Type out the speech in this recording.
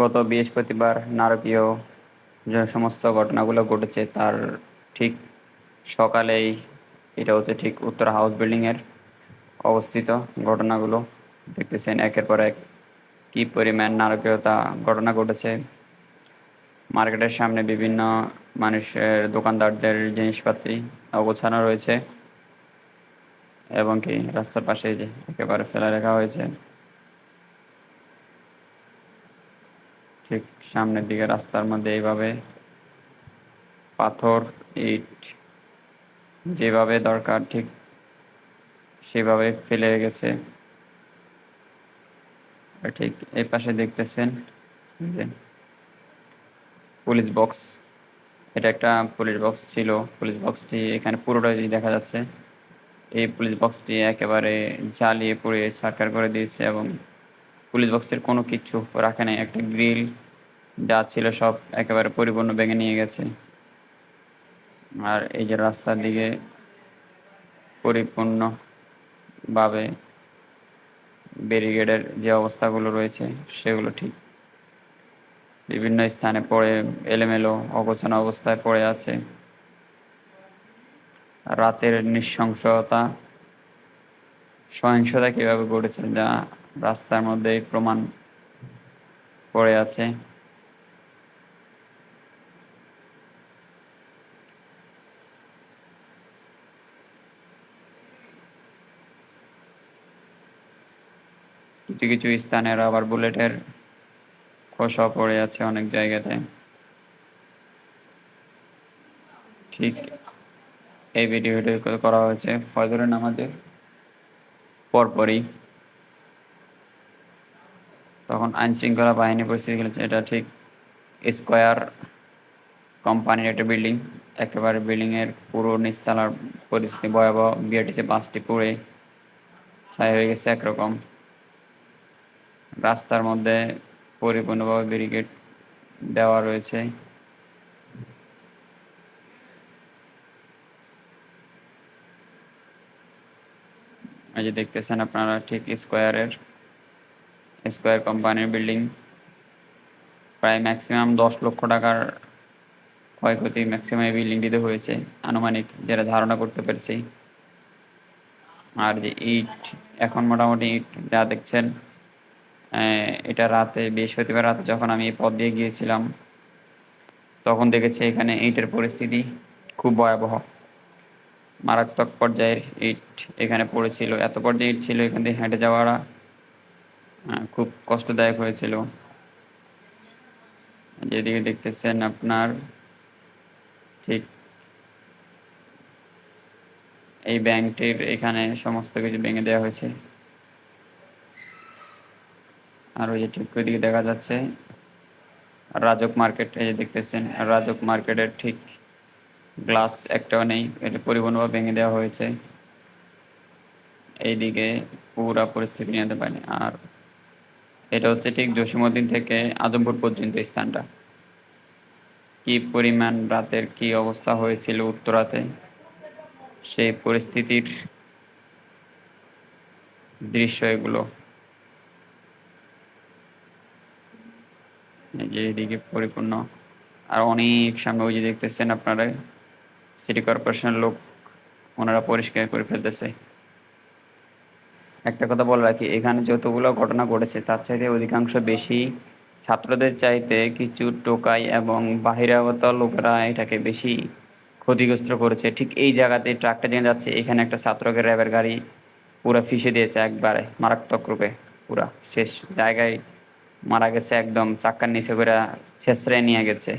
গত বৃহস্পতিবার নারকীয় যে সমস্ত ঘটনাগুলো ঘটেছে, তার ঠিক সকালেই এটা হচ্ছে ঠিক উত্তর হাউস বিল্ডিংয়ের অবস্থিত ঘটনাগুলো দেখতেছেন। একের পর এক কী পরিমাণ নারকীয়তা ঘটনা ঘটেছে। মার্কেটের সামনে বিভিন্ন মানুষের দোকানদারদের জিনিসপাতি অগোছানো রয়েছে এবং কি রাস্তার পাশে যে একেবারে ফেলে রাখা হয়েছে। ঠিক সামনের দিকে রাস্তার মধ্যে এইভাবে পাথর, ইট যেভাবে দরকার ঠিক সেভাবে ফেলে গেছে। ঠিক এই পাশে দেখতেছেন যে পুলিশ বক্স। এটা একটা পুলিশ বক্স ছিল। পুলিশ বক্সটি এখানে পুরোটাই দেখা যাচ্ছে। এই পুলিশ বক্সটি একেবারে জ্বালিয়ে পুড়িয়ে ছারকার করে দিয়েছে এবং পুলিশ বক্সের কোনো কিছু রাখে নাই। একটা গ্রিল যা ছিল সব একেবারে পরিপূর্ণ ভেঙে নিয়ে গেছে। আর এই যে রাস্তার দিকে পরিপূর্ণভাবে ব্যারিকেডের যে অবস্থাগুলো রয়েছে, সেগুলো ঠিক বিভিন্ন স্থানে পড়ে, এলোমেলো, অগোছানো অবস্থায় পড়ে আছে। রাতের নৃশংসতা, সহিংসতা কীভাবে ঘটেছে, যা রাস্তার মধ্যেই প্রমাণ পড়ে আছে। কিছু কিছু স্থানে রাবার বুলেটের খোসা পড়ে আছে অনেক জায়গাতে। ঠিক এই ভিডিওটি করা হয়েছে ফজরের নামাজের পরপরই। তখন আইন শৃঙ্খলা বাহিনী পরিস্থিতি খেলেছে এটা ঠিক স্কোয়ার কোম্পানির একটা বিল্ডিং, একেবারে বিল্ডিংয়ের পুরো নিচতলার পরিস্থিতি ভয়াবহ বিআরটিসি বাসটি পুড়ে ছাই হয়ে গেছে একরকম। রাস্তার মধ্যে পরিপূর্ণভাবে ব্যারিকেড দেওয়া রয়েছে। এই যে দেখতেছেন আপনারা ঠিক স্কোয়ারের, স্কোয়ার কোম্পানির বিল্ডিং। প্রায় ম্যাক্সিমাম দশ লক্ষ টাকার ক্ষয়ক্ষতি ম্যাক্সিমাম এই বিল্ডিংটিতে হয়েছে, আনুমানিক যেটা ধারণা করতে পেরেছি। আর যে ইট, এখন মোটামুটি ইট যা দেখছেন এটা রাতে, বৃহস্পতিবার রাতে যখন আমি এই পথ দিয়ে গিয়েছিলাম, তখন দেখেছি এখানে ইটের পরিস্থিতি খুব ভয়াবহ। মারাত্মক পর্যায়ের ইট এখানে পড়েছিল। এত পর্যায়ে ইট ছিল এখান থেকে হেঁটে যাওয়াটা খুব কষ্টদায়ক হয়েছিল। যেদিকে দেখতেছেন আপনার, ঠিক এই ব্যাংকটির এখানে সমস্ত কিছু ভেঙে দেওয়া হয়েছে। আর ওই ঠিক ওইদিকে দেখা যাচ্ছে রাজক মার্কেট, এই যে দেখতেছেন, রাজক মার্কেটের ঠিক গ্লাস একটাও নেই, এটা পরিবহনভাবে ভেঙে দেওয়া হয়েছে। এইদিকে পুরা পরিস্থিতি নিতে পারেনি। আর এটা হচ্ছে ঠিক জসিমুদ্দিন থেকে আজমপুর পর্যন্ত স্থানটা। কি পরিমাণ রাতের কি অবস্থা হয়েছিল উত্তরাতে, সেই পরিস্থিতির দৃশ্য এগুলো। যে এদিকে পরিপূর্ণ। আর অনেক সামনে ওই যে দেখতেছেন আপনারা সিটি কর্পোরেশনের লোক, ওনারা পরিষ্কার করে ফেলতেছে। একটা কথা বলে রাখি, এখানে যতগুলো ঘটনা ঘটেছে, তার চাইতে অধিকাংশ বেশি ছাত্রদের চাইতে কিছু টোকাই এবং বাহিরাগত লোকেরা এটাকে বেশি ক্ষতিগ্রস্ত করেছে। ঠিক এই জায়গাতে ট্রাকটা দিয়ে যাচ্ছে, এখানে একটা ছাত্রকে র্যাবের গাড়ি পুরো ফিসে দিয়েছে একবারে, মারাত্মক রূপে পুরা। শেষ জায়গায় মারা গেছে একদম চাক্কার নিচে করে ছেঁচড়ে নিয়ে গেছে।